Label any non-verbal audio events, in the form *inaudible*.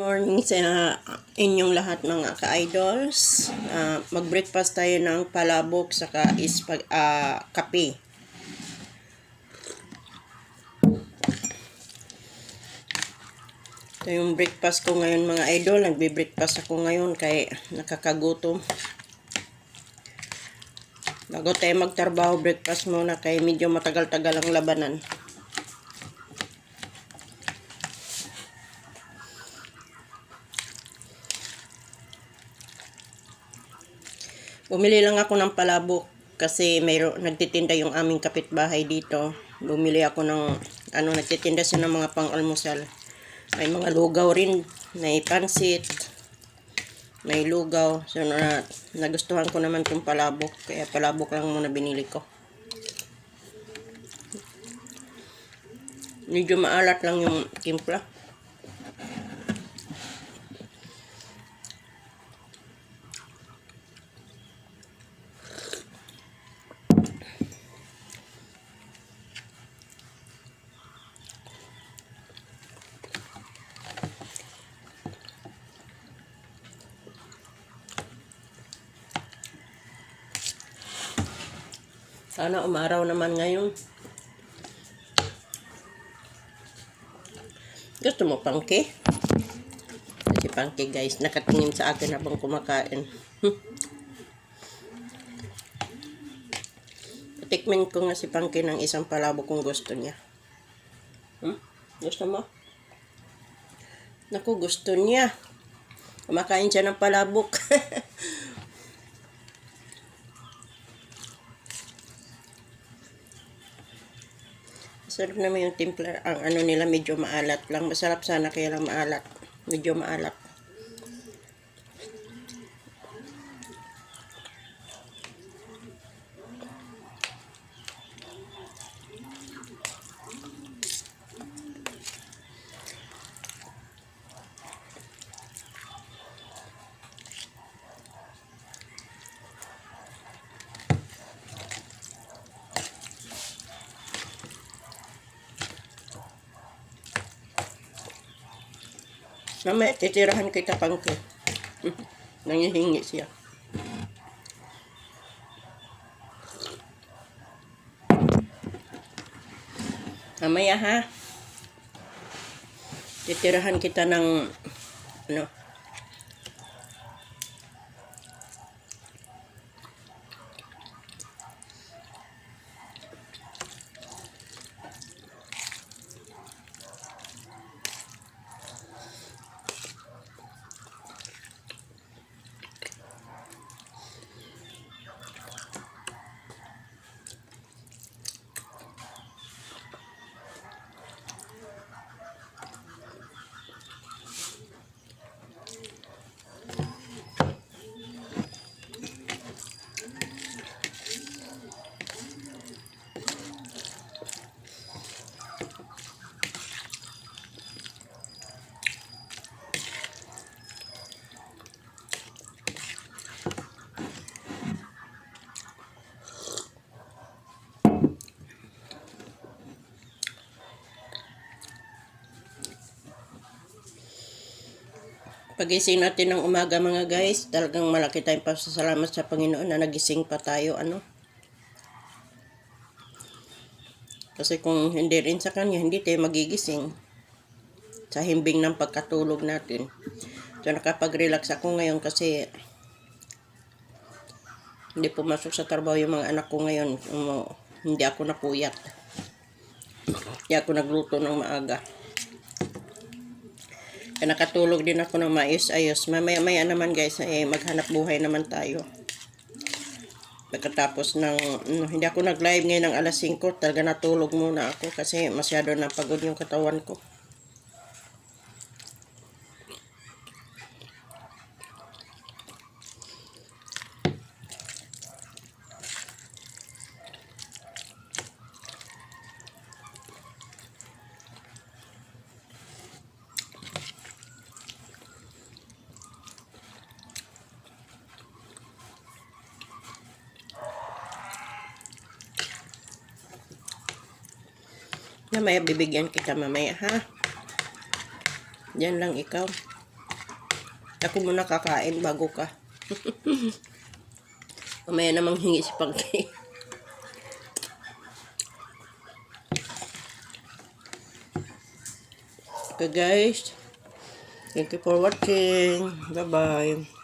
Morning sa inyong lahat mga ka-idols. Ah, mag-breakfast tayo ng palabok saka ispag ah, kape. Ito yung breakfast ko ngayon mga idol. Nagbe-breakfast ako ngayon kay nakakagutom. Bago tayo magtrabaho, breakfast muna kay medyo matagal-tagal ang labanan. Bumili lang ako ng palabok kasi mayro nagtitinda yung aming kapitbahay dito. Bumili ako ng ano nagtitinda siya ng mga pang-almusal. May mga lugaw rin, may pansit, may lugaw. So na, nagustuhan ko naman tong palabok kaya palabok lang muna binili ko. Medyo maalat lang yung timpla. Sana umaraw naman ngayon. Gusto mo pangke? Si pangke guys, nakatingin sa akin habang kumakain. *laughs* Tikmin ko nga si pangke ng isang palabo kung gusto niya. Hmm? Gusto mo? Naku, gusto niya. Kumakain siya ng palabok. *laughs* Sarap naman yung timpla. Ang ano nila medyo maalat lang. Masarap sana kaya lang maalat. Medyo maalat. Mamaya, titirahan kita pangke. *laughs* Nangihingi siya. Mamaya ha. Titirahan kita ng ano, Pagising natin ng umaga mga guys, talagang malaki tayong pasasalamat sa Panginoon na nagising pa tayo, ano. Kasi kung hindi rin sa Kanya, hindi tayo magigising sa himbing ng pagkatulog natin. So nakapag-relax ako ngayon kasi hindi pumasok sa trabaho yung mga anak ko ngayon. Um, hindi ako napuyat. Hindi ako nagluto ng maaga. Kaya nakatulog din ako ng maayos-ayos. Mamaya-maya naman guys, eh, maghanap buhay naman tayo. Pagkatapos ng, mm, hindi ako nag-live ngayon ng alas 5, talaga natulog muna ako kasi masyado na pagod yung katawan ko. Mamaya bibigyan kita mamaya ha. Diyan lang ikaw. Ako muna kakain bago ka. *laughs* Mamaya namang hingi si Pangki. Okay guys. Thank you for watching. Bye-bye.